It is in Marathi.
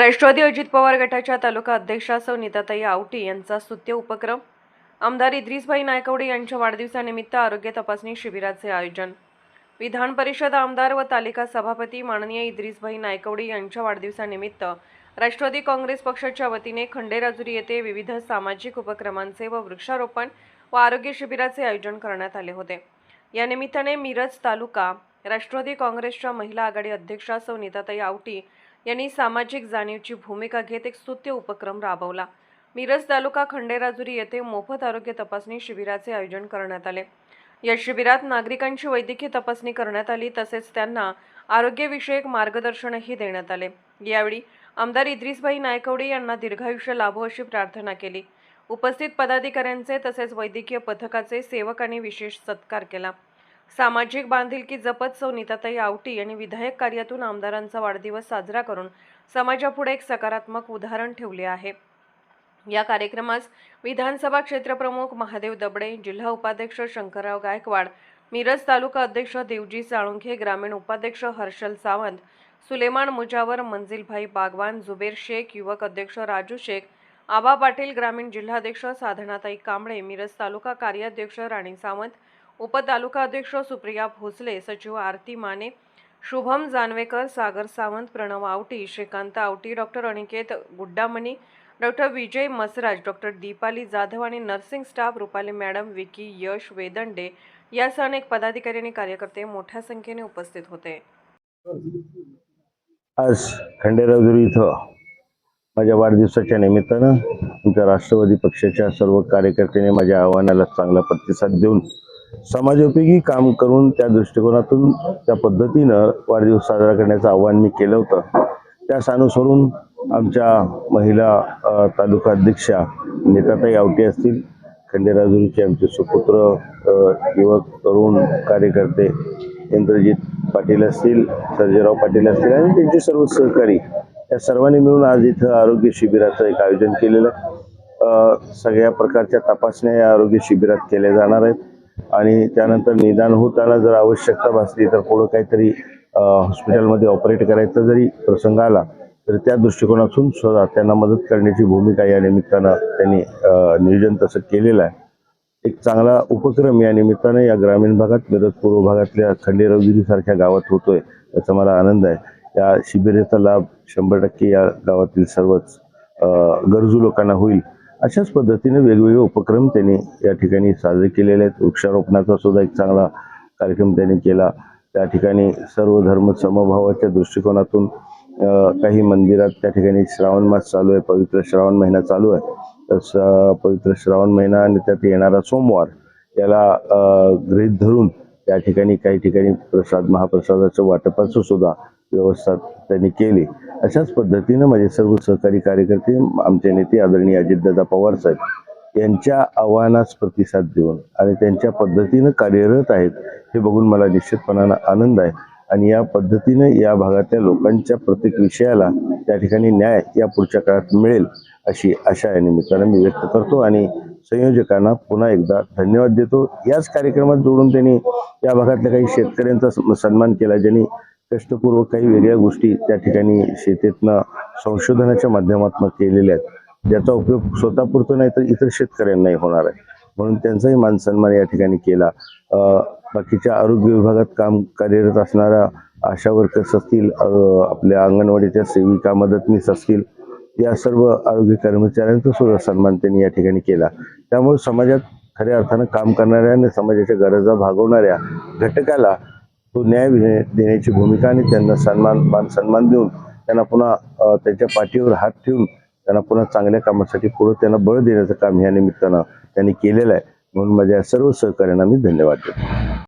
राष्ट्रवादी अजित पवार गटाच्या तालुका अध्यक्षा सौ नीताताई आवटी यांचा स्तुत्य उपक्रम. आमदार इद्रिसभाई नायकवडे यांच्या वाढदिवसानिमित्त आरोग्य तपासणी शिबिराचे आयोजन. विधान परिषद आमदार व तालिका सभापती माननीय इद्रिसभाई नायकवडे यांच्या वाढदिवसानिमित्त राष्ट्रवादी काँग्रेस पक्षाच्या वतीने खंडेराजुरी येथे विविध सामाजिक उपक्रमांचे व वृक्षारोपण व आरोग्य शिबिराचे आयोजन करण्यात आले होते. या निमित्ताने मिरज तालुका राष्ट्रवादी काँग्रेसच्या महिला आघाडी अध्यक्षा सौ नीताताई आवटी यांनी सामाजिक जाणीवची भूमिका घेत एक स्तुत्य उपक्रम राबवला. मिरज तालुका खंडेराजुरी येथे मोफत आरोग्य तपासणी शिबिराचे आयोजन करण्यात आले. या शिबिरात नागरिकांची वैद्यकीय तपासणी करण्यात आली तसेच त्यांना आरोग्यविषयक मार्गदर्शनही देण्यात आले. यावेळी आमदार इद्रिसभाई नायकवडे यांना दीर्घायुष्य लाभो अशी प्रार्थना केली. उपस्थित पदाधिकाऱ्यांचे तसेच वैद्यकीय पथकाचे सेवकांनी विशेष सत्कार केला. सामाजिक बांधिलकी जपत सौ नीताताई आवटी यांनी विधायक कार्यातून आमदारांचा वाढदिवस साजरा करून समाजापुढे एक सकारात्मक उदाहरण ठेवले आहे. या कार्यक्रमास विधानसभा क्षेत्रप्रमुख महादेव दबडे जिल्हा उपाध्यक्ष शंकरराव गायकवाड मिरज तालुका अध्यक्ष देवजी साळुंखे ग्रामीण उपाध्यक्ष हर्षल सावंत सुलेमान मुजावर मंजिलभाई बागवान जुबेर शेख युवक अध्यक्ष राजू शेख आबा पाटील ग्रामीण जिल्हाध्यक्ष साधनाताई कांबळे मिरज तालुका कार्याध्यक्ष राणी सावंत उपतालुका अध्यक्ष सुप्रिया भोसले सचिव Aarti Mane Shubham Janvekar Sagar Sawant Pranav Awati Shrikant Awati doctor Aniket Guddamani doctor Vijay Masraj doctor Dipali Jadhav आणि nursing staff Rupali madam Vicky Yash Vedande यासह अनेक पदाधिकारी आणि कार्यकर्ते मोठ्या संख्येने उपस्थित होते. आज खंडेराजुरी इथं माझ्या वाढदिवसाच्या निमित्तानं आमच्या राष्ट्रवादी पक्षाच्या सर्व कार्यकर्त्यांनी माझ्या आव्हानाला चांगला प्रतिसाद देऊन समाजोपयोगी काम करून त्या दृष्टिकोनातून त्या पद्धतीनं वाढदिवस साजरा करण्याचं आव्हान मी केलं होतं. त्यास अनुसरून आमच्या महिला तालुका अध्यक्षा नेताताई आवटे असतील खंडेराजुरीचे आमचे सुपुत्र युवक तरुण कार्यकर्ते इंद्रजित पाटील असतील सर्जेराव पाटील असतील आणि त्यांचे सर्व सहकारी या सर्वांनी मिळून आज इथं आरोग्य शिबिराचं एक आयोजन केलेलं. सगळ्या प्रकारच्या तपासण्या या आरोग्य शिबिरात केल्या जाणार आहेत. आणि त्यानंतर निदान होताना जर आवश्यकता भासली तर पुढं काहीतरी हॉस्पिटलमध्ये ऑपरेट करायचा जरी प्रसंग आला तर त्या दृष्टिकोनातून सुद्धा त्यांना मदत करण्याची भूमिका या निमित्तानं त्यांनी नियोजन तसं केलेलं आहे. एक चांगला उपक्रम या निमित्तानं या ग्रामीण भागात मिरज पूर्व भागातल्या खंडेरावगिरीसारख्या गावात होतोय याचा मला आनंद आहे. या शिबिराचा लाभ शंभर टक्के या गावातील सर्वच गरजू लोकांना होईल. अशाच पद्धतीने वेगवेगळे उपक्रम त्यांनी या ठिकाणी साजरे केलेले आहेत. वृक्षारोपणाचा सुद्धा एक चांगला कार्यक्रम त्यांनी केला. त्या ठिकाणी सर्व धर्म समभावाच्या दृष्टिकोनातून काही मंदिरात त्या ठिकाणी श्रावण मास चालू आहे पवित्र श्रावण महिना चालू आहे. तर स- पवित्र श्रावण महिना आणि त्यात येणारा सोमवार याला गृहीत धरून त्या ठिकाणी काही ठिकाणी प्रसाद महाप्रसादाचं वाटपाचं सुद्धा व्यवस्था त्यांनी केली. अशाच पद्धतीनं माझे सर्व सहकारी कार्यकर्ते आमचे नेते आदरणीय अजितदादा पवार साहेब यांच्या आव्हानास प्रतिसाद देऊन आणि त्यांच्या पद्धतीनं कार्यरत आहेत हे बघून मला निश्चितपणानं आनंद आहे. आणि या पद्धतीनं या भागातल्या लोकांच्या प्रत्येक विषयाला त्या ठिकाणी न्याय या पुढच्या काळात मिळेल अशी आशा या निमित्तानं मी व्यक्त करतो आणि संयोजकांना पुन्हा एकदा धन्यवाद देतो. याच कार्यक्रमात जोडून त्यांनी या भागातल्या काही शेतकऱ्यांचा सन्मान केला ज्यांनी कष्टपूर्वक काही वेगळ्या गोष्टी त्या ठिकाणी शेतीतनं संशोधनाच्या माध्यमातून केलेल्या आहेत. ज्याचा उपयोग स्वतःपुरतं नाही तर इतर शेतकऱ्यांनाही होणार आहे. म्हणून त्यांचाही मान सन्मान या ठिकाणी केला. बाकीच्या आरोग्य विभागात काम कार्यरत असणाऱ्या आशा वर्कर्स असतील आपल्या अंगणवाडीच्या सेविका मदतनीस असतील या सर्व आरोग्य कर्मचाऱ्यांचा सुद्धा सन्मान त्यांनी या ठिकाणी केला. त्यामुळे समाजात खऱ्या अर्थानं काम करणाऱ्या आणि समाजाच्या गरजा भागवणाऱ्या घटकाला तो न्याय देण्याची भूमिका आणि त्यांना सन्मान मान सन्मान देऊन त्यांना पुन्हा त्यांच्या पाठीवर हात ठेवून त्यांना पुन्हा चांगल्या कामासाठी पुढे त्यांना बळ देण्याचं काम या निमित्तानं त्यांनी केलेलं आहे. म्हणून माझ्या सर्व सहकार्यांना मी धन्यवाद देतो.